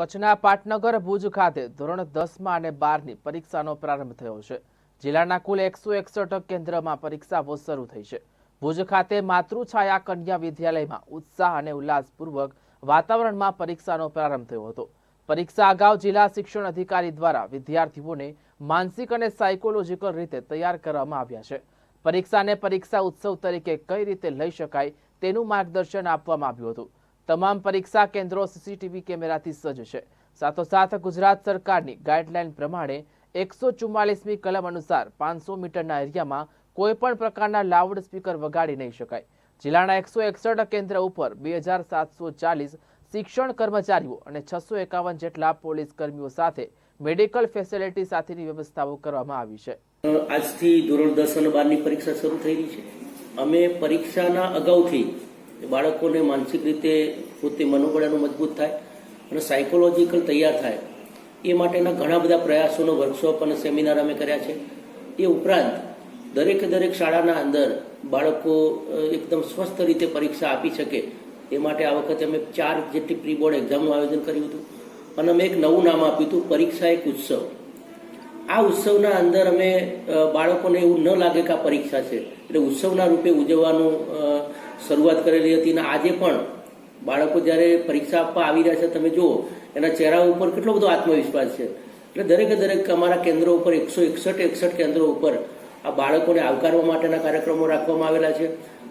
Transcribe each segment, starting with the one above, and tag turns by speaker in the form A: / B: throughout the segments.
A: કચ્છના પાટનગર, ભુજ ખાતે ધોરણ દસમાં અને બારની પરીક્ષાનો પ્રારંભ થયો છે. જિલ્લાના કુલ એકસો એકસઠ કેન્દ્રમાં પરીક્ષાઓ શરૂ થઈ છે. ભુજ ખાતે માતૃછાયા કન્યા વિદ્યાલયમાં ઉત્સાહ અને ઉલ્લાસપૂર્વક વાતાવરણમાં પરીક્ષાનો પ્રારંભ થયો હતો. પરીક્ષા અગાઉ જિલ્લા શિક્ષણ અધિકારી દ્વારા વિદ્યાર્થીઓને માનસિક અને સાયકોલોજીકલ રીતે તૈયાર કરવામાં આવ્યા છે. પરીક્ષાને પરીક્ષા ઉત્સવ તરીકે કઈ રીતે લઈ શકાય તેનું માર્ગદર્શન આપવામાં આવ્યું હતું. તમામ પરીક્ષા કેન્દ્રો સીસીટીવી કેમેરાથી સજ્જ છે. સાથોસાથ ગુજરાત સરકારની ગાઈડલાઈન પ્રમાણે એકસો ચુમ્માલીસમી કલમ અનુસાર પાંચસો મીટરના એરિયામાં કોઈ પણ પ્રકારના લાઉડ સ્પીકર વગાડી નહીં શકાય. જિલ્લાના એકસો એકસઠ કેન્દ્ર ઉપર બે હજાર સાતસો ચાલીસ શિક્ષણ કર્મચારીઓ અને છસો એકાવન જેટલા પોલીસ કર્મીઓ સાથે મેડિકલ ફેસિલિટી સાથેની વ્યવસ્થાઓ કરવામાં આવી છે.
B: આજથી ધોરણ દસ અને બારની પરીક્ષા શરૂ થઈ રહી છે. અમે પરીક્ષાના અગાઉથી બાળકોને માનસિક રીતે પોતે મનોબળ મજબૂત થાય અને સાયકોલોજીકલ તૈયાર થાય, એ માટેના ઘણા બધા પ્રયાસોનો વર્કશોપ અને સેમિનાર અમે કર્યા છે. એ ઉપરાંત દરેકે દરેક શાળાના અંદર બાળકો એકદમ સ્વસ્થ રીતે પરીક્ષા આપી શકે. એ માટે આ વખતે અમે ચાર જેટલી પ્રી બોર્ડ એક્ઝામનું આયોજન કર્યું હતું. અને અમે એક નવું નામ આપ્યું હતું, પરીક્ષા એક ઉત્સવ. આ ઉત્સવના અંદર અમે બાળકોને એવું ન લાગે કે આ પરીક્ષા છે. એટલે ઉત્સવના રૂપે ઉજવવાનું શરૂઆત કરેલી હતી અને આજે પણ બાળકો જ્યારે પરીક્ષા આપવા આવી રહ્યા છે, તમે જુઓ, એના ચહેરા ઉપર કેટલો બધો આત્મવિશ્વાસ છે. એટલે દરેકે દરેક અમારા કેન્દ્રો ઉપર, એકસો એકસઠ એકસઠ કેન્દ્રો ઉપર આ બાળકોને આવકારવા માટેના કાર્યક્રમો રાખવામાં આવેલા છે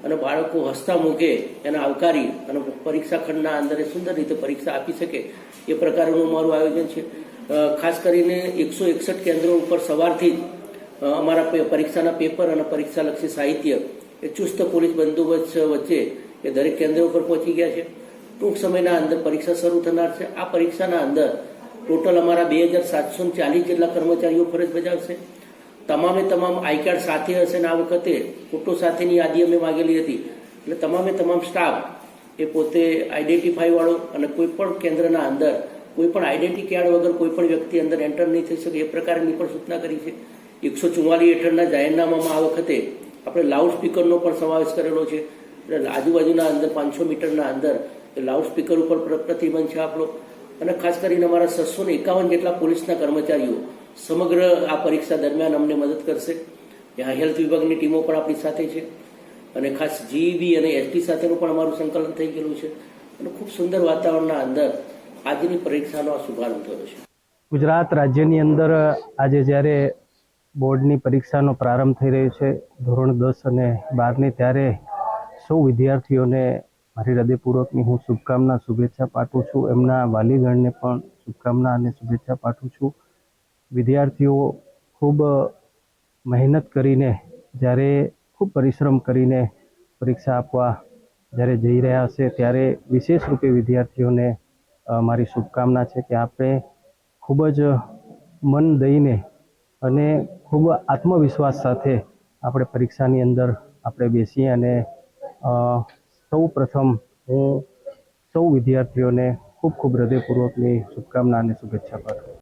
B: અને બાળકો હસતા મૂકે એને આવકારી અને પરીક્ષા ખંડના અંદર સુંદર રીતે પરીક્ષા આપી શકે એ પ્રકારનું અમારું આયોજન છે. ખાસ કરીને એકસો એકસઠ કેન્દ્રો ઉપર સવારથી જ અમારા પરીક્ષાના પેપર અને પરીક્ષાલક્ષી સાહિત્ય એ ચુસ્ત પોલીસ બંદોબસ્ત વચ્ચે એ દરેક કેન્દ્રો ઉપર પહોંચી ગયા છે. ટૂંક સમયના અંદર પરીક્ષા શરૂ થનાર છે. આ પરીક્ષાના અંદર ટોટલ અમારા બે હજાર સાતસો ચાલીસ જેટલા કર્મચારીઓ ફરજ બજાવશે. તમામે તમામ આઈ કાર્ડ સાથે હશે ને આ વખતે ફોટો સાથેની યાદી અમે માગેલી હતી. એટલે તમામે તમામ સ્ટાફ એ પોતે આઈડેન્ટિફાઈ વાળો અને કોઈ પણ કેન્દ્રના અંદર કોઈ પણ આઈડેન્ટિટી કાર્ડ વગર કોઈ પણ વ્યક્તિ અંદર એન્ટર નહીં થઈ શકે, એ પ્રકારની પણ સૂચના કરી છે. એકસો ચુમ્માલીસ હેઠળના જાહેરનામામાં આ વખતે આપણે લાઉડ સ્પીકરનો પણ સમાવેશ કરેલો છે. એટલે આજુબાજુના અંદર પાંચસો મીટરના અંદર લાઉડ સ્પીકર ઉપર પ્ર- પ્રતિબંધ છે આપણો. અને ખાસ કરીને અમારા છસો ને એકાવન જેટલા પોલીસના કર્મચારીઓ સમગ્ર આ પરીક્ષા દરમિયાન અમને મદદ કરશે. ત્યાં હેલ્થ વિભાગની ટીમો પણ આપણી સાથે છે. અને ખાસ જીઈબી અને એસટી સાથેનું પણ અમારું સંકલન થઈ ગયેલું છે. અને ખૂબ સુંદર વાતાવરણના અંદર આજની પરીક્ષાનો શુભારંભ થયો છે.
C: ગુજરાત રાજ્યની અંદર આજે જ્યારે બોર્ડની પરીક્ષાનો પ્રારંભ થઈ રહ્યો છે, ધોરણ દસ અને બારની, ત્યારે સૌ વિદ્યાર્થીઓને મારી હૃદયપૂર્વકની હું શુભકામના, શુભેચ્છા પાઠવું છું. એમના વાલીગણને પણ શુભકામના અને શુભેચ્છા પાઠવું છું. વિદ્યાર્થીઓ ખૂબ મહેનત કરીને, જ્યારે ખૂબ પરિશ્રમ કરીને પરીક્ષા આપવા જ્યારે જઈ રહ્યા હશે, ત્યારે વિશેષ રૂપે વિદ્યાર્થીઓને મારી શુભકામના છે કે આપણે ખૂબ જ મન દઈને અને ખૂબ આત્મવિશ્વાસ સાથે આપણે પરીક્ષાની અંદર આપણે બેસીએ અને સૌ પ્રથમ હું સૌ વિદ્યાર્થીઓને ખૂબ ખૂબ હૃદયપૂર્વકની શુભકામના અને શુભેચ્છા પાઠવું